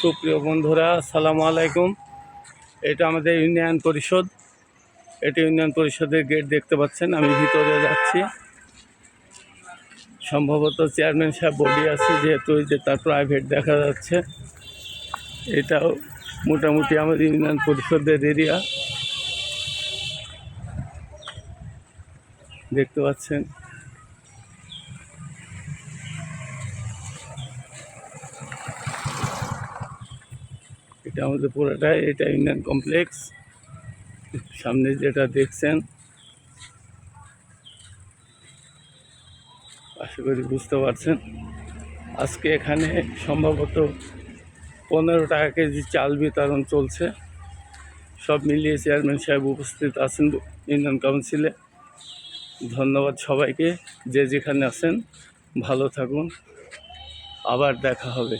সুপ্রিয় বন্ধুরা, আসসালামু আলাইকুম। এটা আমাদের ইউনিয়ন পরিষদ। এটা ইউনিয়ন পরিষদের গেট দেখতে পাচ্ছেন, আমি ভিতরে যাচ্ছি। সম্ভবত চেয়ারম্যান সাহেব বডি আছে, যেহেতু যে তার প্রাইভেট দেখা যাচ্ছে। এটাও মোটামুটি আমাদের ইউনিয়ন পরিষদের এরিয়া। দেখতে পাচ্ছেন এটা আমাদের পুরোটাই এটা ইন্ডিয়ান কমপ্লেক্স। সামনে যেটা দেখছেন, আশা করি বুঝতে পারছেন। আজকে এখানে সম্ভবত পনেরো টাকা কেজি চাল বিতরণ চলছে। সব মিলিয়ে চেয়ারম্যান সাহেব উপস্থিত আছেন ইউনিয়ন কাউন্সিলে। ধন্যবাদ সবাইকে, যে যেখানে আছেন, ভালো থাকুন। আবার দেখা হবে।